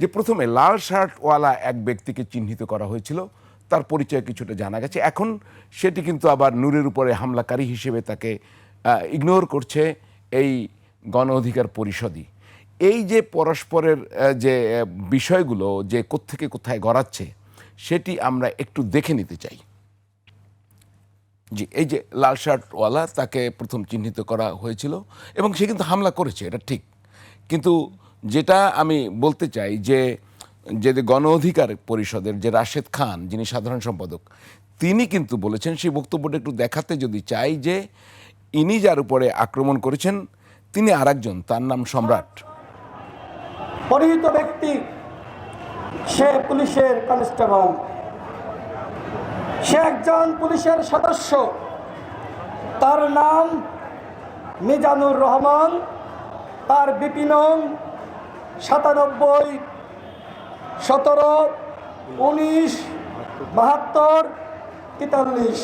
যে প্রথমে লাল শার্টওয়ালা এক ব্যক্তিকে চিহ্নিত করা হয়েছিল, তার পরিচয় কিছুটা জানা গেছে। এখন সেটি কিন্তু আবার নূরের উপরে হামলাকারী হিসেবে তাকে ইগনোর করছে এই গণ অধিকার পরিষদই। এই যে পরস্পরের যে বিষয়গুলো, যে কোত্থেকে কোথায় গড়াচ্ছে, সেটি আমরা একটু দেখে নিতে চাই। জি, এই যে লাল শার্টওয়ালা তাকে প্রথম চিহ্নিত করা হয়েছিল এবং সে কিন্তু হামলা করেছে, এটা ঠিক। কিন্তু যেটা আমি বলতে চাই যে যে গণ অধিকার পরিষদের যে রাশেদ খান, যিনি সাধারণ সম্পাদক, তিনি কিন্তু বলেছেন, সেই বক্তব্যটা একটু দেখাতে যদি চাই যে, ইনি যার উপরে আক্রমণ করেছেন, তিনি আরেকজন, তার নাম সম্রাট। পরিহিত ব্যক্তি, সে পুলিশের কনস্টেবল। সে একজন পুলিশের সদস্য। তার নাম মিজানুর রহমান, তার বিপিনং সাতানব্বই, সতেরো, উনিশ, বাহাত্তর, তেতাল্লিশ।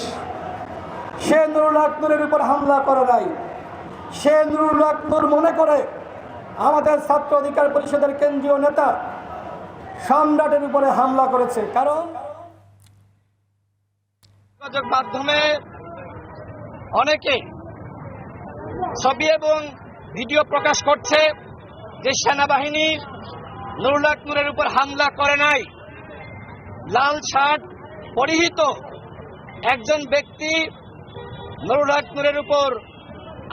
সে নুরুল আকনুরের উপর হামলা করে নাই। সে নুরুল আকনুর মনে করে আমাদের ছাত্র অধিকার পরিষদের কেন্দ্রীয় নেতা সম্রাটের উপরে হামলা করেছে। কারণ যোগাযোগ মাধ্যমে অনেকে ছবি এবং ভিডিও প্রকাশ করছে। যে সেনাবাহিনীর নুরুল আকনুরের উপর হামলা করে নাই, লাল শার্ট পরিহিত একজন ব্যক্তি নুরুল আকনুরের উপর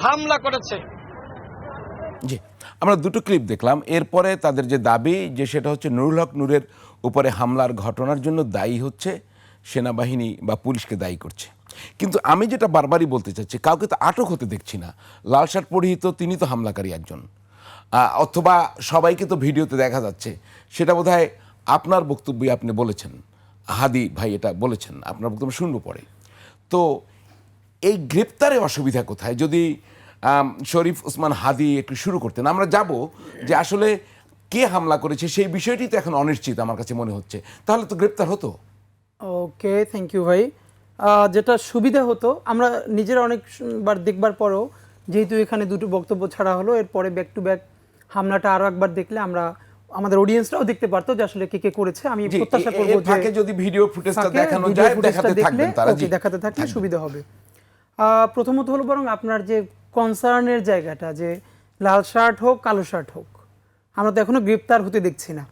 হামলা করেছে। জি, আমরা দুটো ক্লিপ দেখলাম। এরপরে তাদের যে দাবি, যে সেটা হচ্ছে নুরুল হক নূরের উপরে হামলার ঘটনার জন্য দায়ী হচ্ছে সেনাবাহিনী বা পুলিশকে দায়ী করছে। কিন্তু আমি যেটা বারবারই বলতে চাচ্ছি, কাউকে তো আটক হতে দেখছি না। লাল শার্ট পরিহিত, তিনি তো হামলাকারী একজন। অথবা সবাইকে তো ভিডিওতে দেখা যাচ্ছে। সেটা বোধহয় আপনার বক্তব্যে আপনি বলেছেন। হাদি ভাই এটা বলেছেন, আপনার বক্তব্য শুনব পরে। তো এই গ্রেপ্তারে অসুবিধা কোথায়? যদি শরীফ ওসমান হাদি একটু শুরু করতেন। আমরা যাব যে আসলে কে হামলা করেছে, সেই বিষয়টি তো এখন অনিশ্চিত আমার কাছে মনে হচ্ছে। তাহলে তো গ্রেপ্তার হতো। ওকে থ্যাংক ইউ ভাই। যেটা সুবিধা হতো, আমরা নিজেরা অনেকবার দেখবার পরও যেহেতু এখানে দুটো বক্তব্য ছাড়া হলো, এরপরে ব্যাক টু ব্যাক হামলাটা আরও একবার দেখলে আমরা আমাদের অডিয়েন্সরাও দেখতে পারতো যে আসলে কে কে করেছে। আমি প্রত্যাশা করব এর ফাঁকে যদি ভিডিও ফুটেজটা দেখানো যায় দেখাতে থাকবেন তারা জি। দেখাতে থাকলে সুবিধা হবে। প্রথমত হলো বরং আপনার যে কনসার্নের জায়গাটা যে লাল শার্ট হোক কালো শার্ট হোক আমরা তো এখনও গ্রেপ্তার হতে দেখছি না।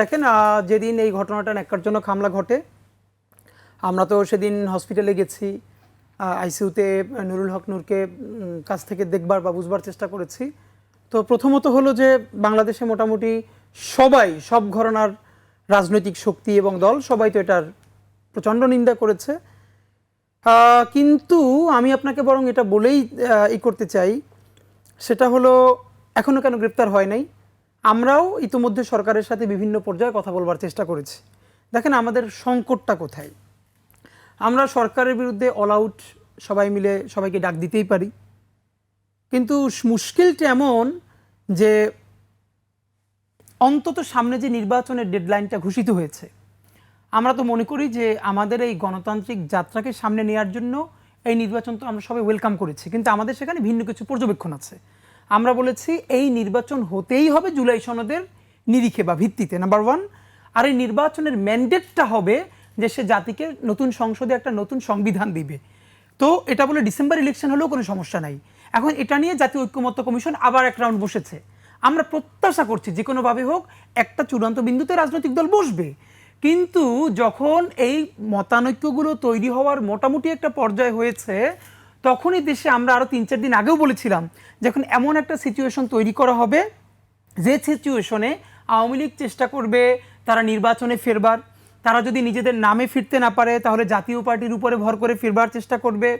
দেখেন আহ, যেদিন এই ঘটনাটা ন্যাক্কারজনক হামলা ঘটে আমরা তো সেদিন হসপিটালে গেছি আইসিইউতে নুরুল হক নূরকে কাছ থেকে দেখবার বা বুঝবার চেষ্টা করেছি। তো প্রথমত হলো যে বাংলাদেশে মোটামুটি সবাই, সব ঘরনার রাজনৈতিক শক্তি এবং দল, সবাই তো এটার প্রচণ্ড নিন্দা করেছে। কিন্তু আমি আপনাকে বরং এটা বলেই ই করতে চাই, সেটা হলো এখনও কেন গ্রেপ্তার হয় নাই? আমরাও ইতিমধ্যে সরকারের সাথে বিভিন্ন পর্যায়ে কথা বলবার চেষ্টা করেছি। দেখেন আমাদের সংকটটা কোথায়? আমরা সরকারের বিরুদ্ধে অল আউট সবাই মিলে সবাইকে ডাক দিতেই পারি। কিন্তু মুশকিলটা এমন যে অন্তত সামনে যে নির্বাচনের ডেডলাইনটা ঘোষিত হয়েছে, আমরা তো মনে করি যে আমাদের এই গণতান্ত্রিক যাত্রাকে সামনে নেওয়ার জন্য এই নির্বাচন তো আমরা সবাই ওয়েলকাম করেছি, কিন্তু আমাদের সেখানে ভিন্ন কিছু পর্যবেক্ষণ আছে। আমরা বলেছি এই নির্বাচন হতেই হবে জুলাই সনদের নিরিখে বা ভিত্তিতে। নাম্বার ওয়ান আর এই নির্বাচনের ম্যান্ডেটটা হবে যে সে জাতিকে নতুন সংসদে একটা নতুন সংবিধান দিবে। তো এটা বলে ডিসেম্বর ইলেকশন হলেও কোনো সমস্যা নাই। এখন এটা নিয়ে জাতীয় ঐক্যমত্য কমিশন আবার এক রাউন্ড বসেছে। আমরা প্রত্যাশা করছি যে কোনোভাবে হোক একটা চূড়ান্ত বিন্দুতে রাজনৈতিক দল বসবে। কিন্তু যখন এই মতানৈক্যগুলো তৈরি হওয়ার মোটামুটি একটা পর্যায় হয়েছে, তখনই দেশে আমরা আরও তিন চার দিন আগেও বলেছিলাম যখন এমন একটা সিচুয়েশন তৈরি করা হবে, যে সিচুয়েশনে আওয়ামী লীগ চেষ্টা করবে তারা নির্বাচনে ফেরবার। তারা যদি নিজেদের নামে ফিরতে না পারে, তাহলে জাতীয় পার্টির উপরে ভর করে ফিরবার চেষ্টা করবে।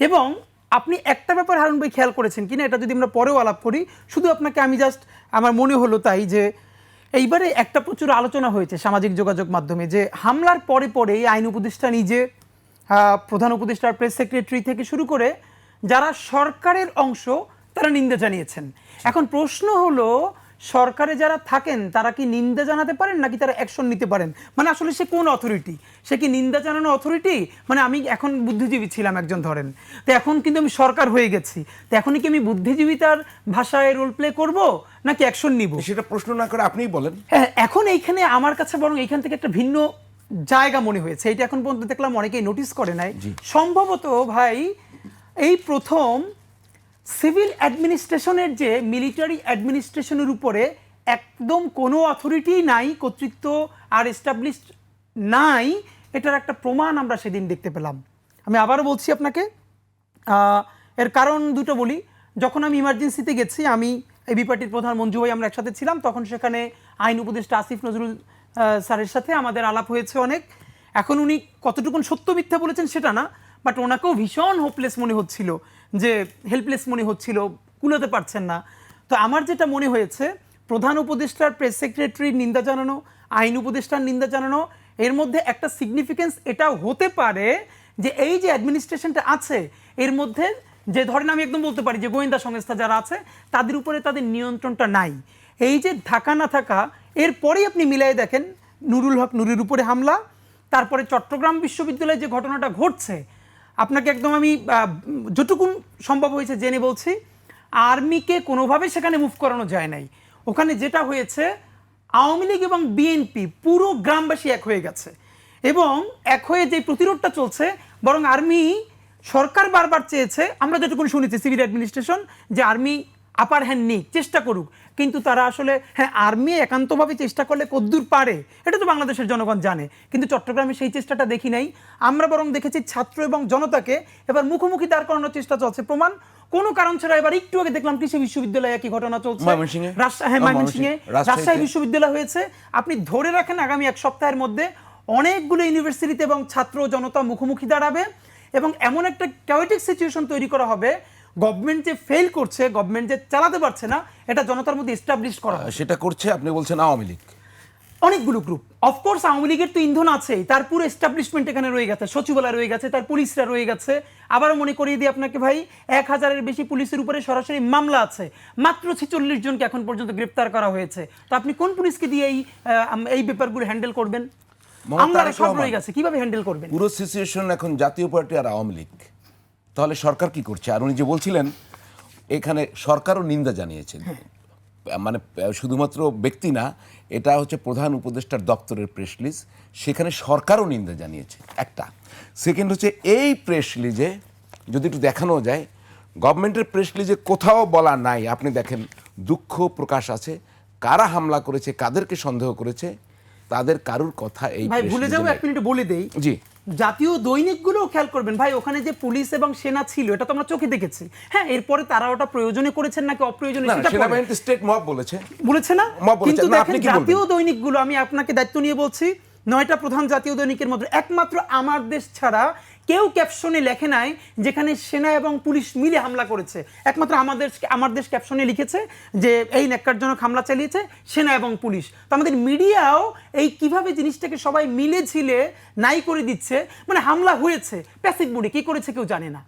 এবং আপনি একটা ব্যাপার হারুন ভাই খেয়াল করেছেন কিনা? এটা যদি আমরা পরেও আলাপ করি, শুধু আপনাকে আমি জাস্ট আমার মনে হলো তাই যে, এইবারে একটা প্রচুর আলোচনা হয়েছে সামাজিক যোগাযোগ মাধ্যমে যে হামলার পরে পরে আইন উপদেষ্টা নিজে প্রধান উপদেষ্টার প্রেস সেক্রেটারি থেকে শুরু করে যারা সরকারের অংশ, তারা নিন্দা জানিয়েছেন। এখন প্রশ্ন হলো সরকারে যারা থাকেন তারা কি নিন্দা জানাতে পারেন নাকি তারা অ্যাকশন নিতে পারেন? মানে আসলে সে কোন অথরিটি সে কি নিন্দা জানানো অথরিটি মানে আমি এখন বুদ্ধিজীবী ছিলাম একজন ধরেন। তো এখন কিন্তু আমি সরকার হয়ে গেছি। তো এখনই কি আমি বুদ্ধিজীবিতার ভাষায় রোল প্লে করব নাকি অ্যাকশন নিব? সেটা প্রশ্ন না করে আপনিই বলেন। হ্যাঁ এখন এইখানে আমার কাছে বরং এইখান থেকে একটা ভিন্ন জায়গা মনে হয়েছে। এটা এখন পর্যন্ত দেখলাম অনেকেই নোটিস করে নাই। সম্ভবত ভাই এই প্রথম সিভিল অ্যাডমিনিস্ট্রেশনের যে মিলিটারি অ্যাডমিনিস্ট্রেশনের উপরে একদম কোনো অথরিটি নাই, কর্তৃত্ব আর এস্টাবলিশড নাই, এটার একটা প্রমাণ আমরা সেদিন দেখতে পেলাম। আমি আবারও বলছি আপনাকে এর কারণ দুটো বলি। যখন আমি ইমার্জেন্সিতে গেছি, আমি এবি পার্টির প্রধান মঞ্জু ভাই আমরা একসাথে ছিলাম, তখন সেখানে আইন উপদেষ্টা আসিফ নজরুল স্যারের সাথে আমাদের আলাপ হয়েছে অনেক। এখন উনি কতটুকুন সত্য মিথ্যা বলেছেন সেটা না বাট ওনাকেও ভীষণ হোপলেস মনে হচ্ছিল। যে হেল্পলেস মনে হচ্ছিল, কুলোতে পারছেন না। তো আমার যেটা মনে হয়েছে, প্রধান উপদেষ্টার প্রেস সেক্রেটারির নিন্দা জানানো, আইন উপদেষ্টার নিন্দা জানানো, এর মধ্যে একটা সিগনিফিকেন্স এটাও হতে পারে যে এই যে অ্যাডমিনিস্ট্রেশনটা আছে, এর মধ্যে যে ধরেন আমি একদম বলতে পারি যে গোয়েন্দা সংস্থা যারা আছে, তাদের উপরে তাদের নিয়ন্ত্রণটা নাই। এই যে থাকা না থাকা, এরপরেই আপনি মিলাই দেখেন নুরুল হক নুরের উপরে হামলা, তারপরে চট্টগ্রাম বিশ্ববিদ্যালয়ে যে ঘটনাটা ঘটছে আপনাকে একদম আমি যতটুকু সম্ভব হয়েছে জেনে বলছি, আর্মিকে কোনোভাবে সেখানে মুভ করানো যায় নাই। ওখানে যেটা হয়েছে, আওয়ামী লীগ এবং বিএনপি পুরো গ্রামবাসী এক হয়ে গেছে। এবং এক হয়ে যে প্রতিরোধটা চলছে, বরং আর্মি সরকার বারবার চেয়েছে, আমরা যেটুকু শুনেছি সিভিল অ্যাডমিনিস্ট্রেশন যে আর্মি আপার হ্যান্ড নিক চেষ্টা করুক। কিন্তু তারা আসলে হ্যাঁ আর্মি একান্তভাবে চেষ্টা করলে কদ্দূর পারে এটা তো বাংলাদেশের জনগণ জানে। কিন্তু চট্টগ্রামে সেই চেষ্টাটা দেখি নাই। আমরা বরং দেখেছি ছাত্র এবং জনতাকে এবার মুখোমুখি দাঁড় করানোর চেষ্টা চলছে। প্রমাণ কোনো কারণ ছাড়া এবার একটু আগে দেখলাম কৃষি বিশ্ববিদ্যালয়ে একই ঘটনা চলছে। রাজশাহী হ্যাঁ ময়মনসিংহে। ময়মনসিংহে। রাজশাহী বিশ্ববিদ্যালয় হয়েছে। আপনি ধরে রাখেন আগামী এক সপ্তাহের মধ্যে অনেকগুলো ইউনিভার্সিটিতে এবং ছাত্র জনতা মুখোমুখি দাঁড়াবে এবং এমন একটা ক্যাওয়েটিক সিচুয়েশন তৈরি করা হবে গভর্নমেন্ট যে ফেল করছে গভর্নমেন্ট যে চালাতে পারছে না এটা জনতার মধ্যে এস্টাবলিশ করা। সেটা করছে আপনি বলছেন আওয়ামী লীগ। অনেকগুলো গ্রুপ অফকোর্স আওয়ামী লীগের তো ইন্ধন আছেই তার পুরো এস্টাবলিশমেন্ট এখানে রয়ে গেছে সচিবালয় রয়ে গেছে তার পুলিশরা রয়ে গেছে। আবারও মনে করিয়ে দিই আপনাকে ভাই এক হাজারের বেশি পুলিশের উপরে সরাসরি মামলা আছে। মাত্র ছেচল্লিশ জনকে এখন পর্যন্ত গ্রেপ্তার করা হয়েছে। তো আপনি কোন পুলিশকে দিয়ে এই এই ব্যাপারগুলো হ্যান্ডেল করবেন? আমলারা সব রয়ে গেছে কীভাবে হ্যান্ডেল করবেন? পুরো সিচুয়েশন এখন জাতীয় পার্টি আর আওয়ামী লীগ। তাহলে সরকার কি করছে? আর উনি যে বলছিলেন এখানে সরকারও নিন্দা জানিয়েছেন। মানে শুধুমাত্র ব্যক্তি না এটা হচ্ছে প্রধান উপদেষ্টার দপ্তরের প্রেস লিজ সেখানে সরকারও নিন্দা জানিয়েছে একটা। সেকেন্ড হচ্ছে এই প্রেস লিজে যদি একটু দেখানো যায় গভর্নমেন্টের প্রেস লিজে কোথাও বলা নাই আপনি দেখেন দুঃখ প্রকাশ আছে কারা হামলা করেছে কাদেরকে সন্দেহ করেছে তাদের কারুর কথা এই ভুলে যাব এক মিনিট বলে দেই। জি। জাতীয় দৈনিকগুলো খেয়াল করবেন। ভাই ওখানে যে পুলিশ এবং সেনা ছিল এটা তো আমরা চোখে দেখেছি। হ্যাঁ এরপরে তারা ওটা প্রয়োজনে করেছেন নাকি অপ্রয়োজনে সেটা পরে। সেনাবাহিনীতে স্টেট মব বলেছে। বলেছে না? কিন্তু দেখেন আপনি কি জাতীয় দৈনিকগুলো আমি আপনাকে দায়িত্ব নিয়ে বলছি নয়টা প্রধান জাতীয় দৈনিকের মধ্যে একমাত্র আমার দেশ ছাড়া কেউ ক্যাপশনে লেখে নাই যেখানে সেনা এবং পুলিশ মিলে হামলা করেছে। একমাত্র আমাদের আমার দেশ ক্যাপশনে লিখেছে যে এই ন্যাক্কারজনক হামলা চালিয়েছে সেনা এবং পুলিশ। তো আমাদের মিডিয়াও এই কীভাবে জিনিসটাকে সবাই মিলে ছিলে নাই করে দিচ্ছে মানে হামলা হয়েছে। প্যাসিভ বুড়ি কী করেছে কেউ জানে না।